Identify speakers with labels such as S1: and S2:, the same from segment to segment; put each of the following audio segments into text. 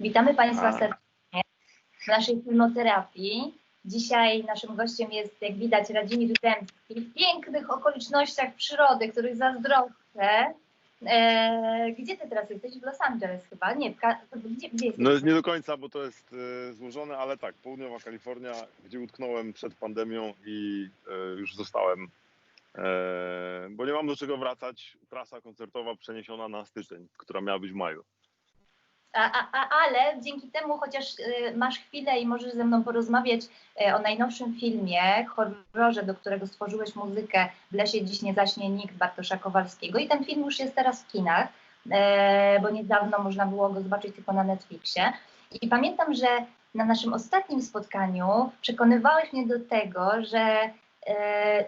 S1: Witamy Państwa
S2: A.
S1: serdecznie w naszej filmoterapii. Dzisiaj naszym gościem jest, jak widać, Radzimir Dębski w pięknych okolicznościach przyrody, których zazdroszczę. E, gdzie ty teraz jesteś? W Los Angeles chyba? Nie, w Ka- gdzie, gdzie jesteś?
S2: No nie do końca, bo to jest e, złożone, ale tak, południowa Kalifornia, gdzie utknąłem przed pandemią i e, już zostałem, e, bo nie mam do czego wracać. Trasa koncertowa przeniesiona na styczeń, która miała być w maju.
S1: A, a, ale dzięki temu chociaż y, masz chwilę i możesz ze mną porozmawiać y, o najnowszym filmie, horrorze, do którego stworzyłeś muzykę W lesie dziś nie zaśnie nikt Bartosza Kowalskiego i ten film już jest teraz w kinach, e, bo niedawno można było go zobaczyć tylko na Netflixie. I pamiętam, że na naszym ostatnim spotkaniu przekonywałeś mnie do tego, że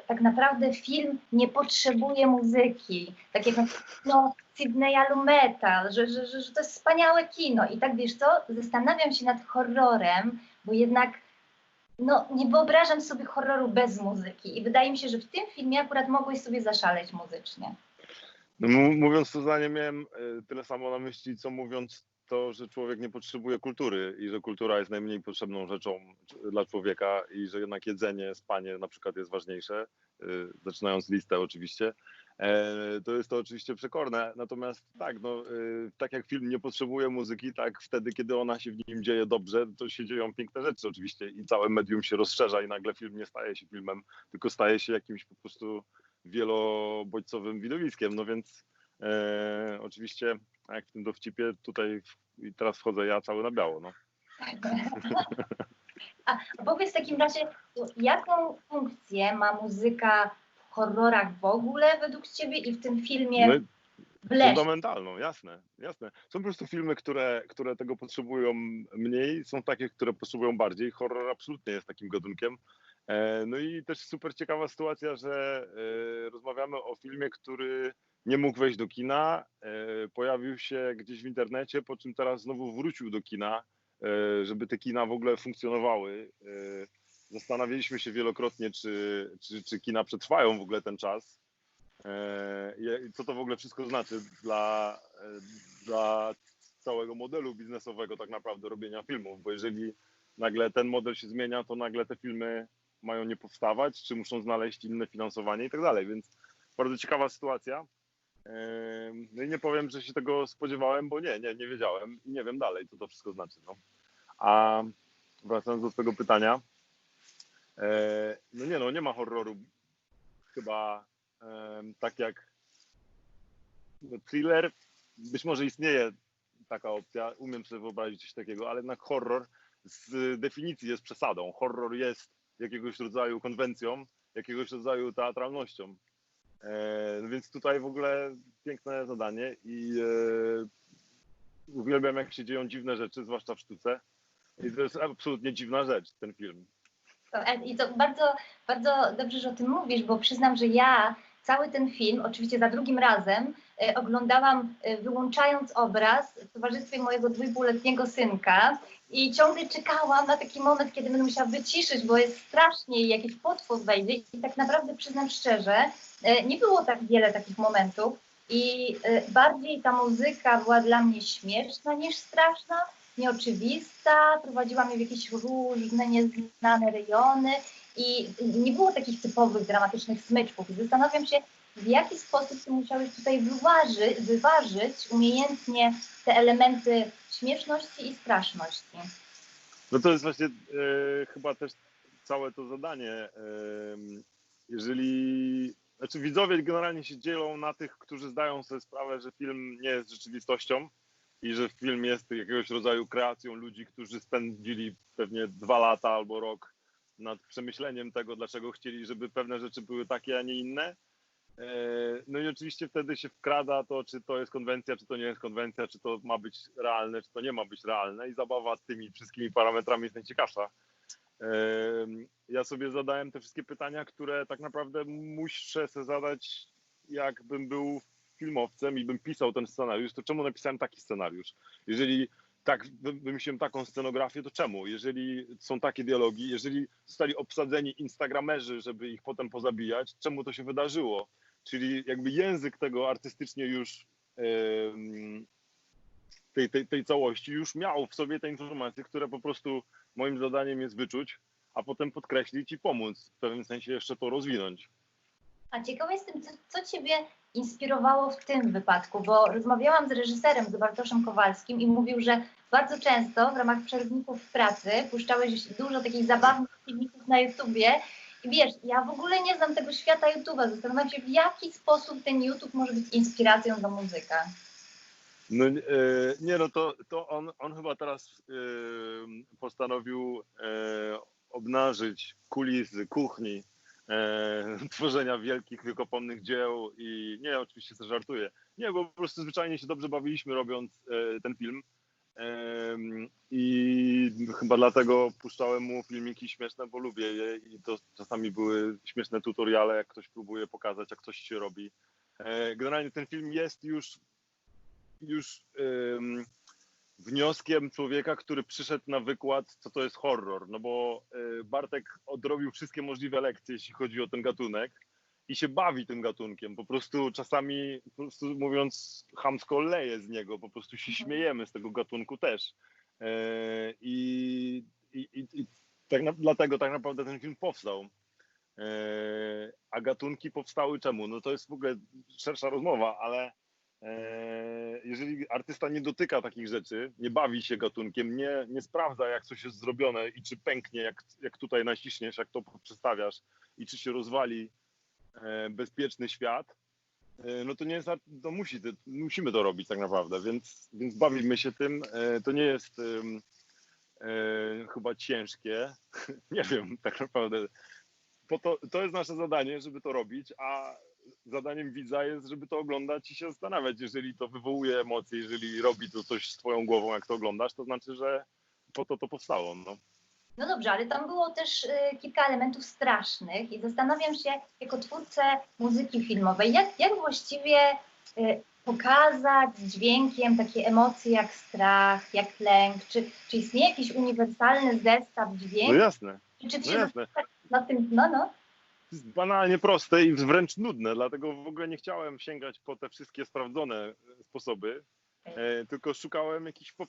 S1: tak naprawdę film nie potrzebuje muzyki. Tak jak no, Sydneya Lumetal, że, że, że, że to jest wspaniałe kino. I tak wiesz co, zastanawiam się nad horrorem, bo jednak no, nie wyobrażam sobie horroru bez muzyki. I wydaje mi się, że w tym filmie akurat mogłeś sobie zaszaleć muzycznie.
S2: No, mówiąc to zdanie, miałem e, tyle samo na myśli, co mówiąc to, że człowiek nie potrzebuje kultury i że kultura jest najmniej potrzebną rzeczą dla człowieka i że jednak jedzenie, spanie na przykład jest ważniejsze, e, zaczynając listę oczywiście. E, To jest to oczywiście przekorne, natomiast tak, no, e, tak jak film nie potrzebuje muzyki, tak wtedy, kiedy ona się w nim dzieje dobrze, to się dzieją piękne rzeczy oczywiście i całe medium się rozszerza i nagle film nie staje się filmem, tylko staje się jakimś po prostu wielobodźcowym widowiskiem, no więc e, oczywiście jak w tym dowcipie tutaj i teraz wchodzę ja cały na biało, no.
S1: A powiedz w takim razie, jaką funkcję ma muzyka w horrorach w ogóle według Ciebie i w tym filmie
S2: no fundamentalną, jasne, jasne. Są po prostu filmy, które, które tego potrzebują mniej, są takie, które potrzebują bardziej. Horror absolutnie jest takim gatunkiem. E, No i też super ciekawa sytuacja, że e, rozmawiamy o filmie, który nie mógł wejść do kina, e, pojawił się gdzieś w internecie, po czym teraz znowu wrócił do kina, e, żeby te kina w ogóle funkcjonowały. E, Zastanawialiśmy się wielokrotnie, czy, czy, czy kina przetrwają w ogóle ten czas. Co to w ogóle wszystko znaczy dla, dla całego modelu biznesowego tak naprawdę robienia filmów, bo jeżeli nagle ten model się zmienia, to nagle te filmy mają nie powstawać, czy muszą znaleźć inne finansowanie i tak dalej, więc bardzo ciekawa sytuacja. No i nie powiem, że się tego spodziewałem, bo nie, nie, nie wiedziałem i nie wiem dalej, co to wszystko znaczy. No. A wracając do tego pytania, e, no nie no, nie ma horroru chyba tak jak thriller, być może istnieje taka opcja, umiem sobie wyobrazić coś takiego, ale jednak horror z definicji jest przesadą. Horror jest jakiegoś rodzaju konwencją, jakiegoś rodzaju teatralnością. E, no więc tutaj w ogóle piękne zadanie i e, uwielbiam jak się dzieją dziwne rzeczy, zwłaszcza w sztuce. I to jest absolutnie dziwna rzecz, ten film.
S1: I to bardzo, bardzo dobrze, że o tym mówisz, bo przyznam, że ja cały ten film, oczywiście za drugim razem, e, oglądałam e, wyłączając obraz w towarzystwie mojego dwójpółletniego synka i ciągle czekałam na taki moment, kiedy będę musiała wyciszyć, bo jest strasznie i jakiś potwór wejdzie i tak naprawdę przyznam szczerze, nie było tak wiele takich momentów i e, bardziej ta muzyka była dla mnie śmieszna niż straszna, nieoczywista, prowadziła mnie w jakieś różne, nieznane rejony i nie było takich typowych, dramatycznych smyczków. I zastanawiam się, w jaki sposób ty musiałeś tutaj wyważy, wyważyć umiejętnie te elementy śmieszności i straszności.
S2: No to jest właśnie e, chyba też całe to zadanie. E, jeżeli, znaczy widzowie generalnie się dzielą na tych, którzy zdają sobie sprawę, że film nie jest rzeczywistością i że film jest jakiegoś rodzaju kreacją ludzi, którzy spędzili pewnie dwa lata albo rok nad przemyśleniem tego, dlaczego chcieli, żeby pewne rzeczy były takie, a nie inne. E, No i oczywiście wtedy się wkrada to, czy to jest konwencja, czy to nie jest konwencja, czy to ma być realne, czy to nie ma być realne i zabawa tymi wszystkimi parametrami jest najciekawsza. Ja sobie zadałem te wszystkie pytania, które tak naprawdę muszę sobie zadać, jakbym był filmowcem i bym pisał ten scenariusz, to czemu napisałem taki scenariusz? Jeżeli tak wy- wymyśliłem taką scenografię, to czemu? Jeżeli są takie dialogi, jeżeli zostali obsadzeni instagramerzy, żeby ich potem pozabijać, czemu to się wydarzyło? Czyli jakby język tego artystycznie już tej, tej, tej całości już miał w sobie te informacje, które po prostu moim zadaniem jest wyczuć, a potem podkreślić i pomóc w pewnym sensie jeszcze to rozwinąć.
S1: A ciekawa jestem, co, co Ciebie inspirowało w tym wypadku, bo rozmawiałam z reżyserem, z Bartoszem Kowalskim i mówił, że bardzo często w ramach przerwników pracy puszczałeś dużo takich zabawnych filmików na YouTubie i wiesz, ja w ogóle nie znam tego świata YouTube'a, zastanawiam się, w jaki sposób ten YouTube może być inspiracją do muzyka.
S2: No e, nie, no to, to on, on chyba teraz e, postanowił e, obnażyć kulisy kuchni tworzenia wielkich, wiekopomnych dzieł i nie, oczywiście to żartuję. Nie, bo po prostu zwyczajnie się dobrze bawiliśmy robiąc ten film i chyba dlatego puszczałem mu filmiki śmieszne, bo lubię je i to czasami były śmieszne tutoriale, jak ktoś próbuje pokazać, jak coś się robi. Generalnie ten film jest już już em, wnioskiem człowieka, który przyszedł na wykład, co to jest horror. No bo e, Bartek odrobił wszystkie możliwe lekcje, jeśli chodzi o ten gatunek i się bawi tym gatunkiem. Po prostu czasami, po prostu mówiąc chamsko, leje z niego. Po prostu się śmiejemy z tego gatunku też. E, I, i, i, i tak na, dlatego tak naprawdę ten film powstał. E, A gatunki powstały czemu? No to jest w ogóle szersza rozmowa, ale jeżeli artysta nie dotyka takich rzeczy, nie bawi się gatunkiem, nie, nie sprawdza, jak coś jest zrobione i czy pęknie, jak, jak tutaj naciśniesz, jak to przedstawiasz i czy się rozwali e, bezpieczny świat, e, no to nie jest, to musi, musimy to robić tak naprawdę, więc, więc bawimy się tym. To nie jest e, chyba ciężkie, nie wiem tak naprawdę. Po to, to jest nasze zadanie, żeby to robić, a zadaniem widza jest, żeby to oglądać i się zastanawiać. Jeżeli to wywołuje emocje, jeżeli robi to coś z twoją głową, jak to oglądasz, to znaczy, że po to to powstało. No.
S1: No dobrze, ale tam było też y, kilka elementów strasznych i zastanawiam się, jako twórcę muzyki filmowej, jak, jak właściwie y, pokazać dźwiękiem takie emocje jak strach, jak lęk, czy, czy istnieje jakiś uniwersalny zestaw
S2: no
S1: dźwięków,
S2: jasne,
S1: czy ty
S2: no
S1: się
S2: jasne.
S1: na tym, no no,
S2: banalnie proste i wręcz nudne, dlatego w ogóle nie chciałem sięgać po te wszystkie sprawdzone sposoby, e, tylko szukałem jakichś. Po...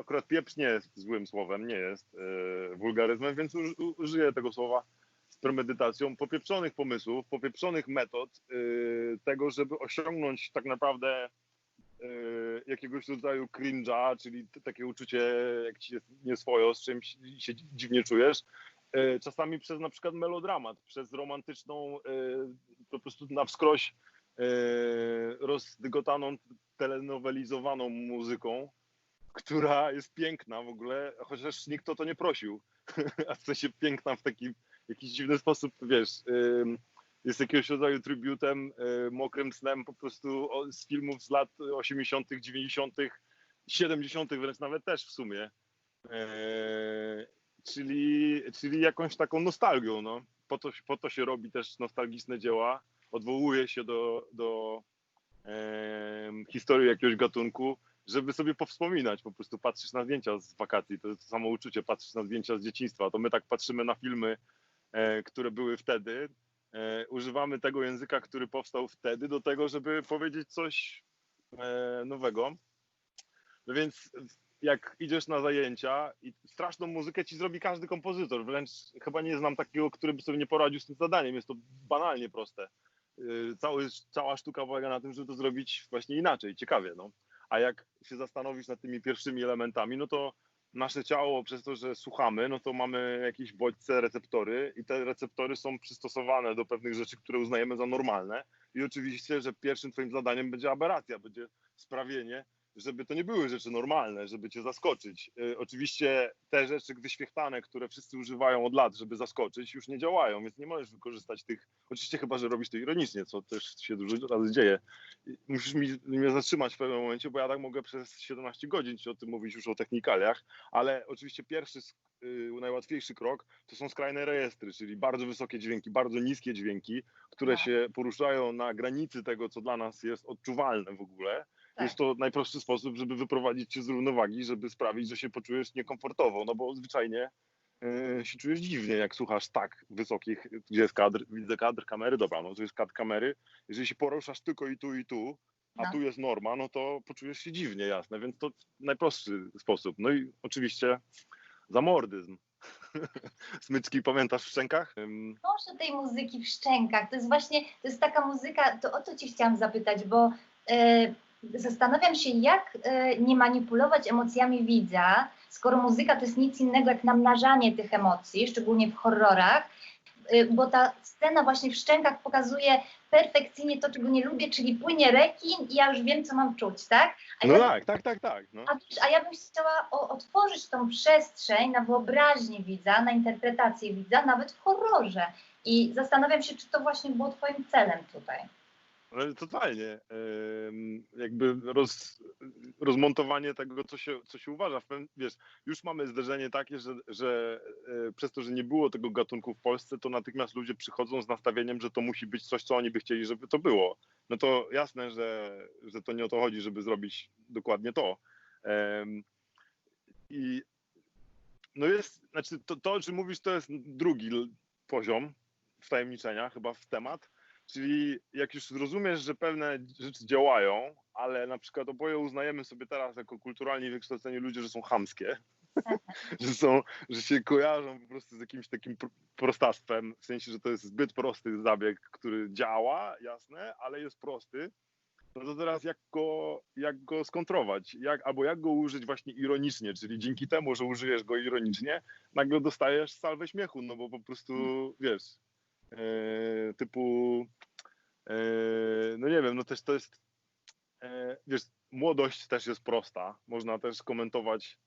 S2: Akurat pieprz nie jest złym słowem, nie jest e, wulgaryzmem, więc użyję tego słowa z premedytacją. Popieprzonych pomysłów, popieprzonych metod e, tego, żeby osiągnąć tak naprawdę e, jakiegoś rodzaju cringe'a, czyli takie uczucie, jak ci jest nieswojo, z czymś się dziwnie czujesz, e, czasami przez na przykład melodramat, przez romantyczną, e, po prostu na wskroś e, rozdygotaną, telenowelizowaną muzyką, która jest piękna w ogóle, chociaż nikt o to nie prosił. A w sensie piękna w taki jakiś dziwny sposób, wiesz, jest jakiegoś rodzaju tributem, mokrym snem po prostu z filmów z lat 80., 90., 70., wręcz nawet też w sumie. Czyli, czyli jakąś taką nostalgią. No. Po, to, po to się robi też nostalgiczne dzieła, odwołuje się do, do em, historii jakiegoś gatunku, żeby sobie powspominać. Po prostu patrzysz na zdjęcia z wakacji, to jest to samo uczucie, patrzysz na zdjęcia z dzieciństwa. To my tak patrzymy na filmy, e, które były wtedy. E, używamy tego języka, który powstał wtedy, do tego, żeby powiedzieć coś e, nowego. No więc jak idziesz na zajęcia i straszną muzykę ci zrobi każdy kompozytor, wręcz chyba nie znam takiego, który by sobie nie poradził z tym zadaniem. Jest to banalnie proste. Yy, Cały, cała sztuka polega na tym, żeby to zrobić właśnie inaczej, ciekawie. No. A jak się zastanowisz nad tymi pierwszymi elementami, no to nasze ciało, przez to, że słuchamy, no to mamy jakieś bodźce, receptory i te receptory są przystosowane do pewnych rzeczy, które uznajemy za normalne. I oczywiście, że pierwszym twoim zadaniem będzie aberracja, będzie sprawienie, żeby to nie były rzeczy normalne, żeby cię zaskoczyć. Y, Oczywiście te rzeczy wyświechtane, które wszyscy używają od lat, żeby zaskoczyć, już nie działają, więc nie możesz wykorzystać tych. Oczywiście, chyba że robisz to ironicznie, co też się dużo razy dzieje. Musisz mi, mnie zatrzymać w pewnym momencie, bo ja tak mogę przez 17 godzin ci o tym mówić już o technikaliach, ale oczywiście pierwszy, y, najłatwiejszy krok to są skrajne rejestry, czyli bardzo wysokie dźwięki, bardzo niskie dźwięki, które
S1: Tak.
S2: się poruszają na granicy tego, co dla nas jest odczuwalne w ogóle.
S1: Tak.
S2: Jest to najprostszy sposób, żeby wyprowadzić cię z równowagi, żeby sprawić, że się poczujesz niekomfortowo, no bo zwyczajnie yy, się czujesz dziwnie, jak słuchasz tak wysokich, gdzie jest kadr, widzę kadr kamery, dobra, no to jest kadr kamery, jeżeli się poruszasz tylko i tu i tu, a
S1: No.
S2: tu jest norma, no to poczujesz się dziwnie, jasne, więc to najprostszy sposób. No i oczywiście zamordyzm. Smyczki pamiętasz w szczękach?
S1: Może tej muzyki w szczękach. To jest właśnie, to jest taka muzyka, to o to Cię chciałam zapytać, bo e, zastanawiam się, jak e, nie manipulować emocjami widza, skoro muzyka to jest nic innego jak namnażanie tych emocji, szczególnie w horrorach, e, bo ta scena właśnie w szczękach pokazuje perfekcyjnie to, czego nie lubię, czyli płynie rekin i ja już wiem, co mam czuć, tak? A
S2: No
S1: ja-
S2: tak, tak, tak, tak. No.
S1: a, wiesz, a ja bym chciała o, otworzyć tą przestrzeń na wyobraźnię widza, na interpretację widza, nawet w horrorze. I zastanawiam się, czy to właśnie było Twoim celem tutaj.
S2: Totalnie. Jakby roz, rozmontowanie tego, co się, co się uważa. Wiesz, już mamy zderzenie takie, że, że e, przez to, że nie było tego gatunku w Polsce, to natychmiast ludzie przychodzą z nastawieniem, że to musi być coś, co oni by chcieli, żeby to było. No to jasne, że, że to nie o to chodzi, żeby zrobić dokładnie to. I no jest, znaczy to, to, o czym mówisz, to jest drugi poziom wtajemniczenia chyba w temat. Czyli jak już zrozumiesz, że pewne rzeczy działają, ale na przykład oboje uznajemy sobie teraz jako kulturalnie wykształceni ludzie, że są chamskie, że, są, że się kojarzą po prostu z jakimś takim pr- prostactwem, w sensie, że to jest zbyt prosty zabieg, który działa, jasne, ale jest prosty, no to teraz jak go, jak go skontrować, jak, albo jak go użyć właśnie ironicznie, czyli dzięki temu, że użyjesz go ironicznie, nagle dostajesz salwę śmiechu, no bo po prostu, wiesz, typu, e, no nie wiem, no też to jest, e, wiesz, młodość też jest prosta, można też komentować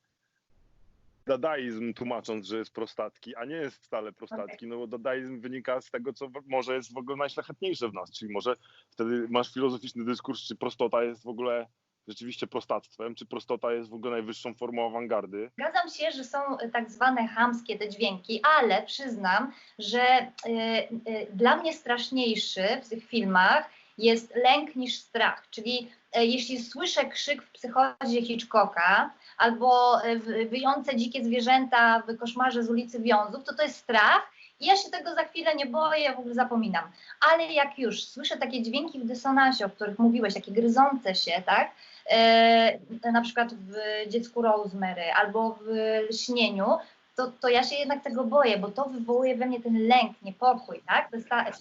S2: dadaizm tłumacząc, że jest prostacki, a nie jest wcale prostacki, no bo dadaizm wynika z tego, co może jest w ogóle najszlachetniejsze w nas, czyli może wtedy masz filozoficzny dyskurs, czy prostota jest w ogóle rzeczywiście prostactwem, czy prostota jest w ogóle najwyższą formą awangardy.
S1: Zgadzam się, że są e, tak zwane chamskie te dźwięki, ale przyznam, że e, e, dla mnie straszniejszy w tych filmach jest lęk niż strach. Czyli jeśli słyszę krzyk w psychozie Hitchcocka albo e, wyjące dzikie zwierzęta w koszmarze z ulicy Wiązów, to to jest strach. I ja się tego za chwilę nie boję, w ogóle zapominam. Ale jak już słyszę takie dźwięki w dysonansie, o których mówiłeś, takie gryzące się, tak? E, na przykład w dziecku Rosemary albo w lśnieniu, to, to ja się jednak tego boję, bo to wywołuje we mnie ten lęk, niepokój, tak?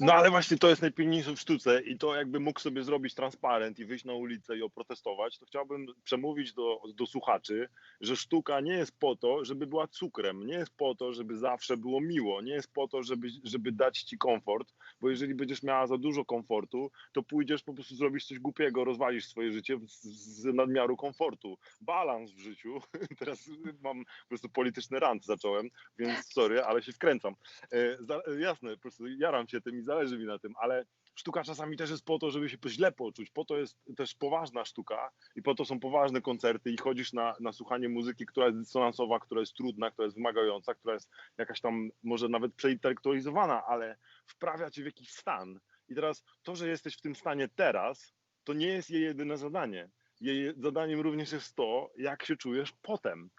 S2: No ale właśnie to jest najpilniejsze w sztuce i to jakby mógł sobie zrobić transparent i wyjść na ulicę i oprotestować, to chciałbym przemówić do, do słuchaczy, że sztuka nie jest po to, żeby była cukrem, nie jest po to, żeby zawsze było miło, nie jest po to, żeby, żeby dać ci komfort, bo jeżeli będziesz miała za dużo komfortu, to pójdziesz po prostu zrobić coś głupiego, rozwalisz swoje życie z, z nadmiaru komfortu. Balans w życiu, teraz mam po prostu polityczny rant zacząłem, więc sorry, ale się wkręcam. E, e, jasne, po prostu jaram się tym i zależy mi na tym, ale sztuka czasami też jest po to, żeby się źle poczuć. Po to jest też poważna sztuka i po to są poważne koncerty i chodzisz na, na słuchanie muzyki, która jest dysonansowa, która jest trudna, która jest wymagająca, która jest jakaś tam może nawet przeintelektualizowana, ale wprawia cię w jakiś stan. I teraz to, że jesteś w tym stanie teraz, to nie jest jej jedyne zadanie. Jej zadaniem również jest to, jak się czujesz potem.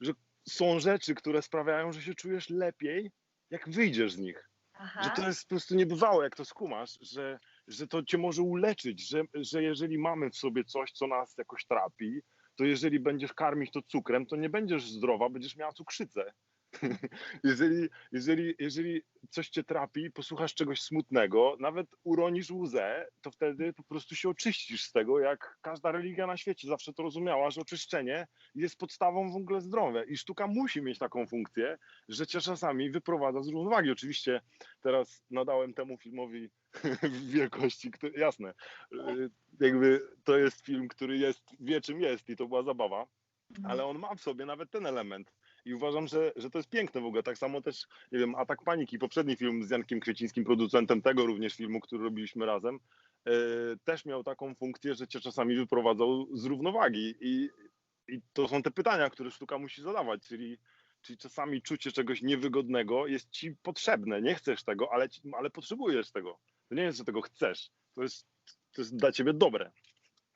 S2: Że są rzeczy, które sprawiają, że się czujesz lepiej, jak wyjdziesz z nich.
S1: Aha.
S2: Że to jest po prostu niebywałe, jak to skumasz, że, że to cię może uleczyć, że, że jeżeli mamy w sobie coś, co nas jakoś trapi, to jeżeli będziesz karmić to cukrem, to nie będziesz zdrowa, będziesz miała cukrzycę. jeżeli, jeżeli, jeżeli coś cię trapi, posłuchasz czegoś smutnego, nawet uronisz łzę, to wtedy po prostu się oczyścisz z tego, jak każda religia na świecie zawsze to rozumiała, że oczyszczenie jest podstawą w ogóle zdrowia i sztuka musi mieć taką funkcję, że cię czasami wyprowadza z równowagi. Oczywiście teraz nadałem temu filmowi wielkości, który, jasne, y, jakby to jest film, który jest, wie czym jest i to była zabawa, ale on ma w sobie nawet ten element. I uważam, że, że to jest piękne w ogóle. Tak samo też, nie wiem, Atak Paniki, poprzedni film z Jankiem Kwiecińskim, producentem tego również filmu, który robiliśmy razem, e, też miał taką funkcję, że cię czasami wyprowadzał z równowagi. I, I to są te pytania, które sztuka musi zadawać, czyli, czyli czasami czucie czegoś niewygodnego jest ci potrzebne. Nie chcesz tego, ale, ci- ale potrzebujesz tego. To nie jest, że tego chcesz. To jest, to jest dla ciebie dobre.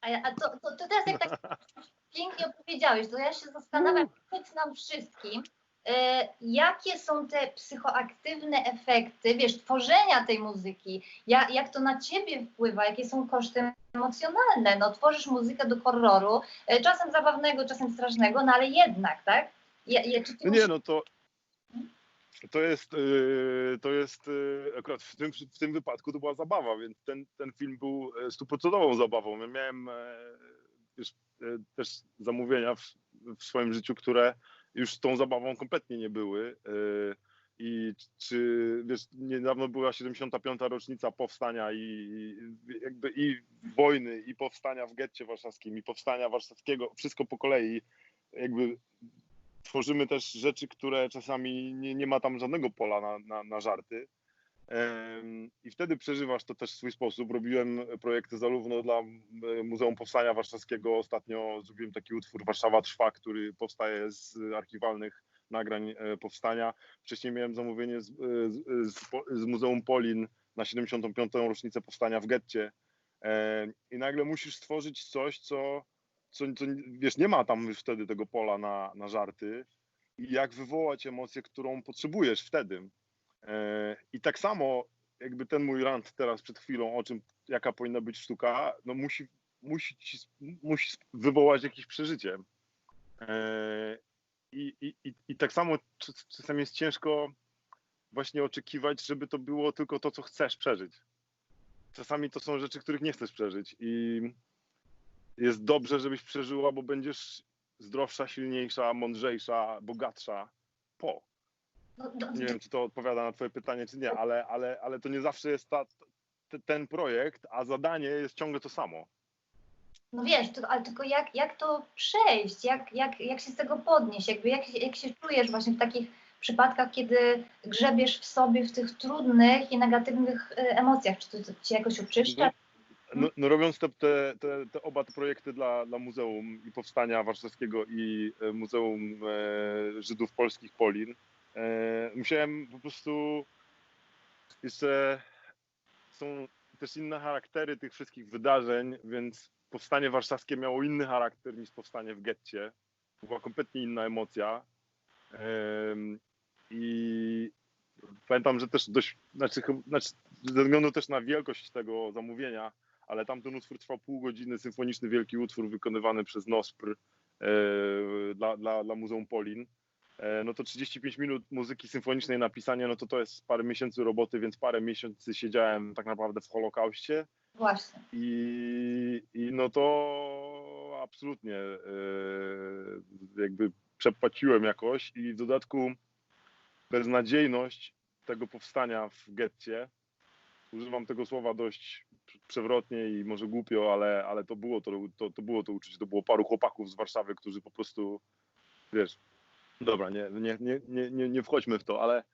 S1: A, ja- a to, to, to teraz jak tak pięknie opowiedziałeś, to ja się zastanawiam, powiedz nam wszystkim, e, jakie są te psychoaktywne efekty, wiesz, tworzenia tej muzyki, jak, jak to na ciebie wpływa, jakie są koszty emocjonalne, no tworzysz muzykę do horroru, e, czasem zabawnego, czasem strasznego, no ale jednak, tak? Ja, ja,
S2: No nie, no to, to jest, yy, to jest akurat w tym, w tym wypadku to była zabawa, więc ten, ten film był stuprocentową zabawą. Ja miałem już e, też zamówienia w, w swoim życiu, które już tą zabawą kompletnie nie były. e, I czy wiesz, niedawno była 75. rocznica powstania i i jakby i wojny, i powstania w getcie warszawskim, i powstania warszawskiego, wszystko po kolei. Jakby tworzymy też rzeczy, które czasami nie, nie ma tam żadnego pola na, na, na żarty. I wtedy przeżywasz to też w swój sposób. Robiłem projekty zarówno dla Muzeum Powstania Warszawskiego. Ostatnio zrobiłem taki utwór Warszawa Trwa, który powstaje z archiwalnych nagrań e, powstania. Wcześniej miałem zamówienie z, e, z, z, Muzeum Polin na 75. rocznicę powstania w getcie. I nagle musisz stworzyć coś, co, co, co wiesz, nie ma tam już wtedy tego pola na, na żarty i jak wywołać emocję, którą potrzebujesz wtedy. E, I tak samo jakby ten mój rant teraz przed chwilą, o czym, jaka powinna być sztuka, no musi, musi, ci, musi wywołać jakieś przeżycie. E, I, i, i, tak samo czas- czasem jest ciężko właśnie oczekiwać, żeby to było tylko to, co chcesz przeżyć. Czasami to są rzeczy, których nie chcesz przeżyć i jest dobrze, żebyś przeżyła, bo będziesz zdrowsza, silniejsza, mądrzejsza, bogatsza po.
S1: No, do,
S2: Nie wiem, czy to odpowiada na Twoje pytanie, czy nie, ale, ale, ale to nie zawsze jest ta, ten projekt, a zadanie jest ciągle to samo.
S1: No wiesz, to, ale tylko jak, jak to przejść, jak, jak, jak się z tego podnieść, jakby jak, się- jak się czujesz właśnie w takich przypadkach, kiedy grzebiesz w sobie w tych trudnych i negatywnych e, emocjach, czy to, to cię jakoś oczyszcza?
S2: No, no robiąc te, te, te, te oba te projekty dla, dla Muzeum i Powstania Warszawskiego i e, Muzeum e, Żydów Polskich Polin, musiałem po prostu jeszcze są też inne charaktery tych wszystkich wydarzeń, więc Powstanie Warszawskie miało inny charakter niż Powstanie w getcie. Była kompletnie inna emocja. Em, I pamiętam, że też dość, znaczy, znaczy ze względu też na wielkość tego zamówienia, ale tamten utwór trwał pół godziny, symfoniczny wielki utwór wykonywany przez NOSPR e, dla, dla, dla Muzeum Polin. E, no to 35 minut muzyki symfonicznej napisanie, no to to jest parę miesięcy roboty, więc parę miesięcy siedziałem tak naprawdę w Holokauście.
S1: Właśnie.
S2: i, i no to absolutnie e, jakby przepłaciłem jakoś i w dodatku beznadziejność tego powstania w getcie, używam tego słowa dość przewrotnie i może głupio, ale, ale to, było to, to, to było to uczucie, to było paru chłopaków z Warszawy, którzy po prostu, wiesz, dobra, nie, nie, nie, nie, nie, wchodźmy w to, ale,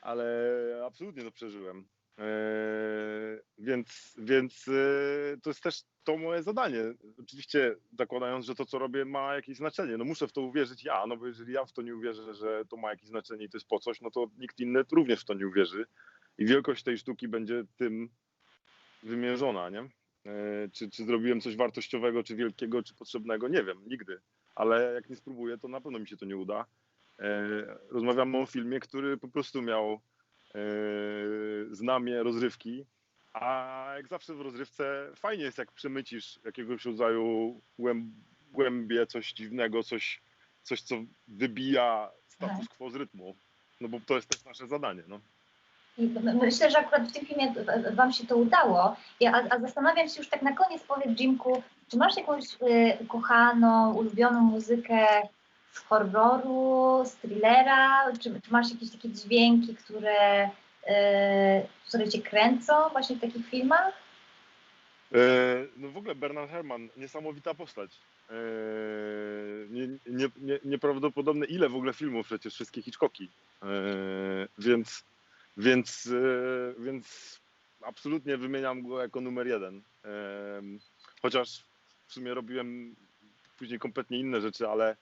S2: ale absolutnie to przeżyłem. Eee, więc więc e, to jest też to moje zadanie. Oczywiście zakładając, że to, co robię, ma jakieś znaczenie. No muszę w to uwierzyć ja, no bo jeżeli ja w to nie uwierzę, że to ma jakieś znaczenie i to jest po coś, no to nikt inny również w to nie uwierzy. I wielkość tej sztuki będzie tym wymierzona, nie? Eee, Czy, czy zrobiłem coś wartościowego, czy wielkiego, czy potrzebnego? Nie wiem, nigdy. Ale jak nie spróbuję, to na pewno mi się to nie uda. Eee, Rozmawiamy o filmie, który po prostu miał e, znamie rozrywki, a jak zawsze w rozrywce fajnie jest, jak przemycisz jakiegoś rodzaju głęb, głębie, coś dziwnego, coś, coś, co wybija status quo z rytmu. No bo to jest też nasze zadanie. No.
S1: I my- myślę, że akurat w tym filmie Wam się to udało. Ja, a, a zastanawiam się już tak na koniec, powiedz Jimku, czy masz jakąś y, ukochaną, ulubioną muzykę z horroru, z thrillera? Czy, czy masz jakieś takie dźwięki, które, y, które Cię kręcą właśnie w takich filmach?
S2: E, no w ogóle Bernard Herrmann, niesamowita postać. E, nie, nie, nie, nieprawdopodobne ile w ogóle filmów przecież, wszystkie Hitchcocki. E, więc, więc, e, więc absolutnie wymieniam go jako numer jeden. E, chociaż w sumie robiłem później kompletnie inne rzeczy, ale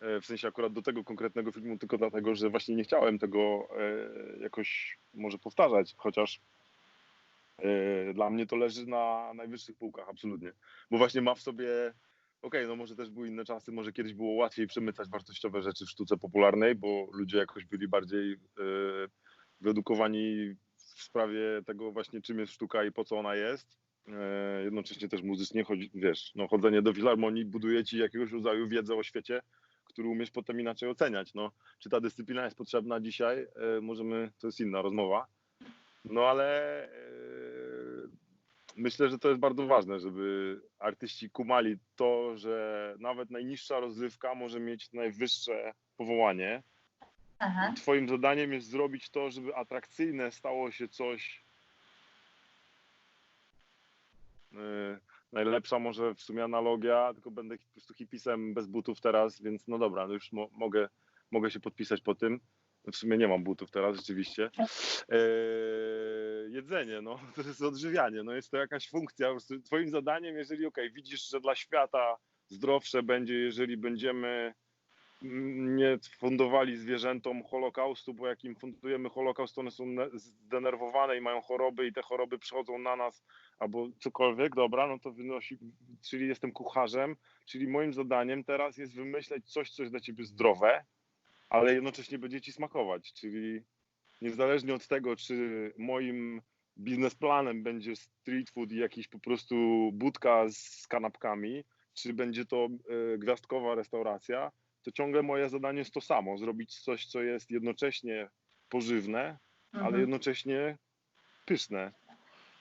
S2: e, w sensie akurat do tego konkretnego filmu tylko dlatego, że właśnie nie chciałem tego e, jakoś może powtarzać, chociaż e, dla mnie to leży na najwyższych półkach absolutnie, bo właśnie ma w sobie okej, no może też były inne czasy, może kiedyś było łatwiej przemycać wartościowe rzeczy w sztuce popularnej, bo ludzie jakoś byli bardziej wyedukowani w sprawie tego właśnie, czym jest sztuka i po co ona jest. E, jednocześnie też muzycznie chodzi, wiesz, no chodzenie do filharmonii buduje ci jakiegoś rodzaju wiedzę o świecie, który umiesz potem inaczej oceniać. No, czy ta dyscyplina jest potrzebna dzisiaj? E, możemy, to jest inna rozmowa. No ale e, myślę, że to jest bardzo ważne, żeby artyści kumali to, że nawet najniższa rozrywka może mieć najwyższe powołanie.
S1: Aha.
S2: Twoim zadaniem jest zrobić to, żeby atrakcyjne stało się coś. Yy, najlepsza może w sumie analogia, tylko będę po prostu hipisem bez butów teraz, więc no dobra, no już mo mogę, mogę się podpisać po tym. W sumie nie mam butów teraz, rzeczywiście. Yy, jedzenie, no to jest odżywianie, no jest to jakaś funkcja. Po prostu twoim zadaniem, jeżeli okej, widzisz, że dla świata zdrowsze będzie, jeżeli będziemy nie fundowali zwierzętom Holokaustu, bo jak im fundujemy Holokaust, one są ne- zdenerwowane i mają choroby i te choroby przychodzą na nas albo cokolwiek, dobra, no to wynosi, czyli jestem kucharzem, czyli moim zadaniem teraz jest wymyśleć coś, co jest dla ciebie zdrowe, ale jednocześnie będzie ci smakować, czyli niezależnie od tego, czy moim biznesplanem będzie street food i jakiś po prostu budka z kanapkami, czy będzie to e, gwiazdkowa restauracja, to ciągle moje zadanie jest to samo, zrobić coś, co jest jednocześnie pożywne, ale
S1: Mhm.
S2: jednocześnie pyszne.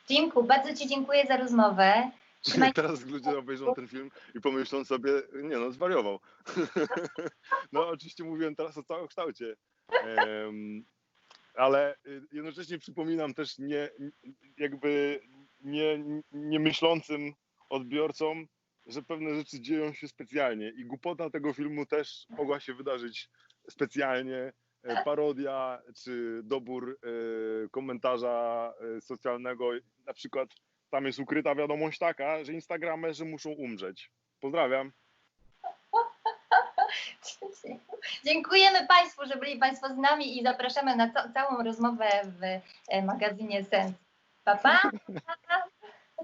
S1: Jimku, bardzo Ci dziękuję za rozmowę. Trzymaj
S2: Teraz ludzie obejrzą ten film i pomyślą sobie, nie no, zwariował. No oczywiście mówiłem teraz o całokształcie. Em, ale y, jednocześnie przypominam też nie, jakby nie, nie myślącym odbiorcom, że pewne rzeczy dzieją się specjalnie i głupota tego filmu też mogła się wydarzyć specjalnie. E, Parodia czy dobór e, komentarza e, socjalnego, na przykład tam jest ukryta wiadomość taka, że instagramerzy muszą umrzeć. Pozdrawiam.
S1: Dziękujemy Państwu, że byli Państwo z nami i zapraszamy na ca- całą rozmowę w magazynie Sens. Pa, pa!